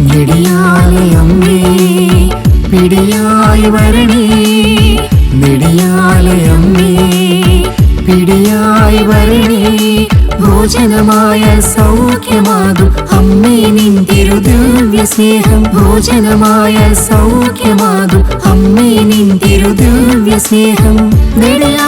നെടിയാലെ അമ്മേ പിടിയായി വരണേ. നെടിയാലെ അമ്മേ പിടിയായി വരണേ. ഭോജനമായ സൗഖ്യമാകും അമ്മേ നിൻ തിരുദിവ്യ സ്നേഹം. ഭോജനമായ സൗഖ്യമാകും അമ്മേ നിൻ തിരുദിവ്യ സ്നേഹം. നെടിയാ